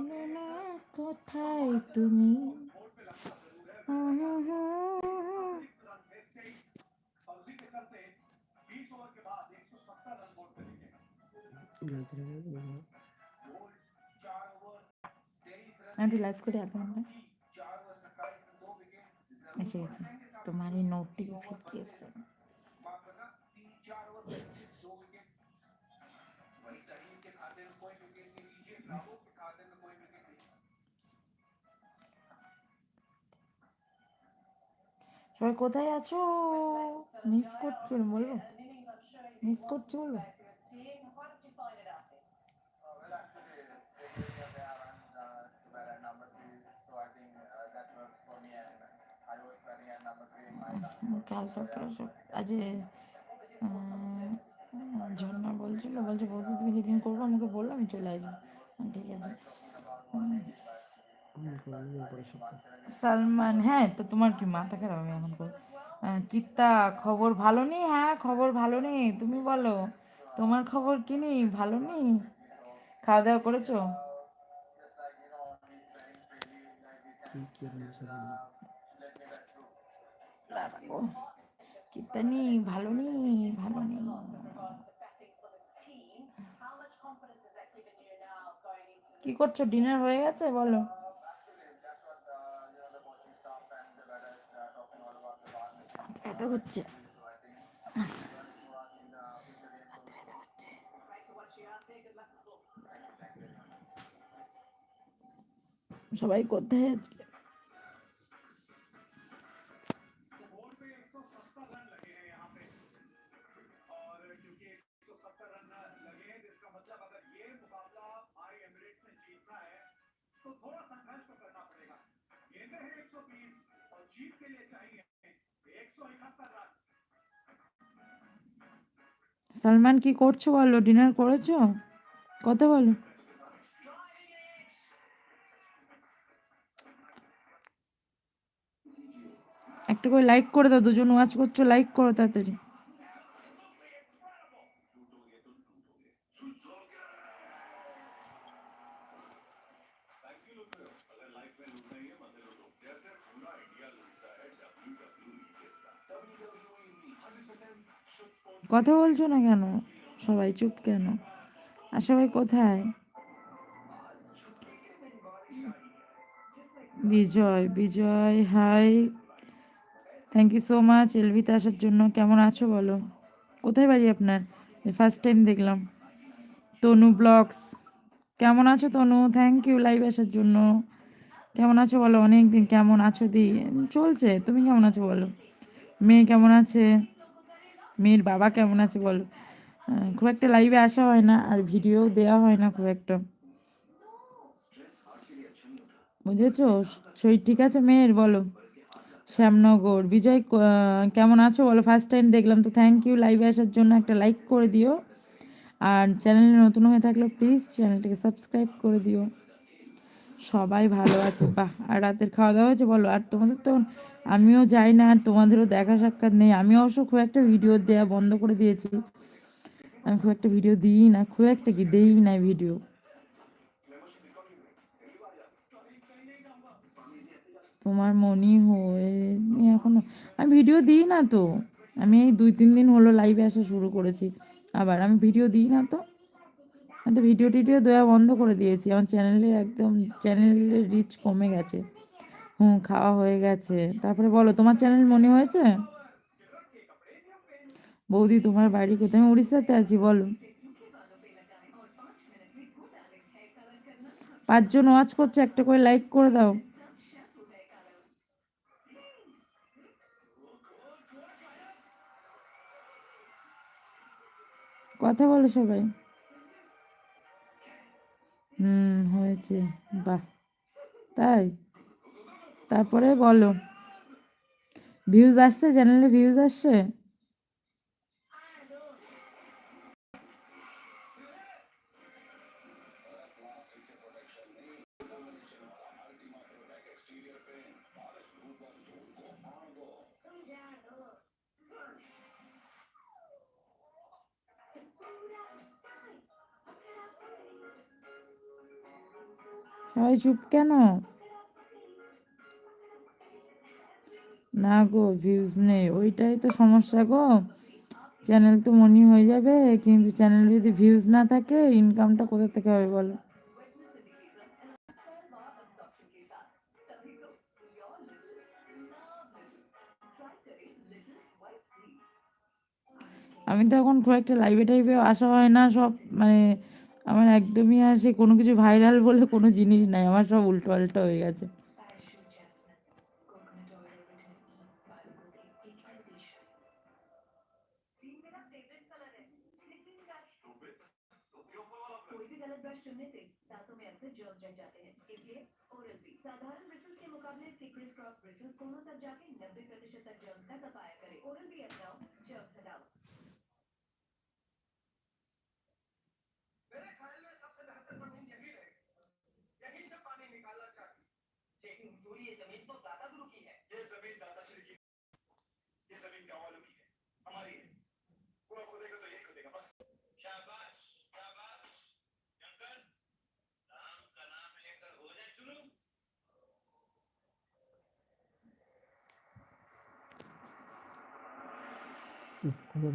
জানো না কোথায় তুমি? একটু গেছে। তোমারই নোটিফিকেশন সবাই কোথায় আছো? মিস করছ বলব। মিস করছ বলব। কালকে আজ ঝর্ণা বলছিল, বলছে বৌদি, তুমি যেদিন করব আমাকে বলল আমি চলে আসব। ঠিক আছে। সালমান হ্যাঁ তো তোমার কি মাথা খারাপ? আমি এখন কিত্তা, খবর ভালো নেই? হ্যাঁ খবর ভালো নেই। তুমি বলো, তোমার খবর কি নেই? ভালো নেই? খাওয়া দাওয়া করেছ? কিত্তা নেই, ভালো নেই ভালো নেই। কি করছ? ডিনার হয়ে গেছে? বলো। ব্যথা হচ্ছে সবাই কোথায় আজকে সালমান কি করছ বলো? ডিনার করেছ? কথা বলো। একটা করে লাইক করে দাও, দুজন ওয়াচ করছ লাইক করো তাড়াতাড়ি। কথা বলছো না কেন? সবাই চুপ কেন? আর সবাই কোথায়? Bijoy Bijoy hi thank you so much এলভিতে আসার জন্য। কেমন আছো বলো? কোথায় বাড়ি আপনার? ফার্স্ট টাইম দেখলাম। তনু ব্লগস। কেমন আছো তনু? থ্যাংক ইউ লাইভ আসার জন্য। কেমন আছো বলো? অনেক দিন কেমন আছো দি? চলছে। তুমি কেমন আছো বলো? মেয়ে কেমন আছে? মেয়ের বাবা কেমন আছে বলো? খুব একটা লাইভে আসা হয় না আর ভিডিও দেওয়া হয় না খুব একটা। বুঝেছ? শরীর ঠিক আছে মেয়ের? বলো। শ্যামনগর। বিজয় কেমন আছো বলো? ফার্স্ট টাইম দেখলাম, তো থ্যাংক ইউ লাইভে আসার জন্য একটা লাইক করে দিও। আর চ্যানেলে নতুন হয়ে থাকলে প্লিজ চ্যানেলটাকে সাবস্ক্রাইব করে দিও। সবাই ভালো আছে। বাহ, আর রাতের খাওয়া দাওয়া হয়েছে বলো? আর তোমাদের তো আমিও যাই না আর তোমাদেরও দেখা সাক্ষাৎ নেই। আমি অবশ্য খুব একটা ভিডিও দেওয়া বন্ধ করে দিয়েছি। আমি খুব একটা ভিডিও দিই না, খুব একটা কি দেই না ভিডিও তোমার মনি হয়ে এখনও। আমি ভিডিও দিই না তো। আমি এই দুই তিন দিন হলো লাইভে আসা শুরু করেছি। আবার আমি ভিডিও দিই না তো। আমি তো ভিডিও টিডিও দেওয়া বন্ধ করে দিয়েছি। আমার চ্যানেলে একদম চ্যানেলের রিচ কমে গেছে। হুম, খাওয়া হয়ে গেছে। তারপরে বলো, তোমার চ্যানেল মনে হয়েছে? বৌদি, তোমার বাড়ি কোথায়? আমি উড়িষ্যাতে আছি, বলো। পাঁচজন ওয়াচ করছে, একটা করে লাইক করে দাও। কথা বলো সবাই। হুম, হয়েছে। বাহ, তাই? তারপরে বলো। ভিউজ আসছে? চ্যানেলে ভিউজ আসছে? সবাই চুপ কেন? না গো ভিউজ নেই। ওইটাই তো সমস্যা গো। চ্যানেল তো মনি হয়ে যাবে, কিন্তু চ্যানেল যদি ভিউজ না থাকে ইনকামটা কোথা থেকে হবে বলো? আমি তো এখন খুব একটা লাইভে টাইভে আসা হয় না, সব মানে আমার একদমই আর সে কোনো কিছু ভাইরাল বলে কোনো জিনিস নাই, আমার সব উল্টো পাল্টা হয়ে গেছে। कोई भी गलत ब्रश चुनने से दांतों में अक्सर जर्म्स रह जाते हैं। इसलिए ओरल बी साधारण ब्रिसल्स के मुकाबले सीक्रेट क्रॉस ब्रिसल्स कोनों तक जाके 90 प्रतिशत तक जर्म्स का सफाया करे। ओरल बी अपनाओ जर्म्स हटाओ। मेरे ख्याल में सबसे बेहतर ज़मीन यही रहेगी यहीं से पानी निकालना चाहिए लेकिन हुजूर ये ज़मीन तो दादा गुरु की है। চুপ করে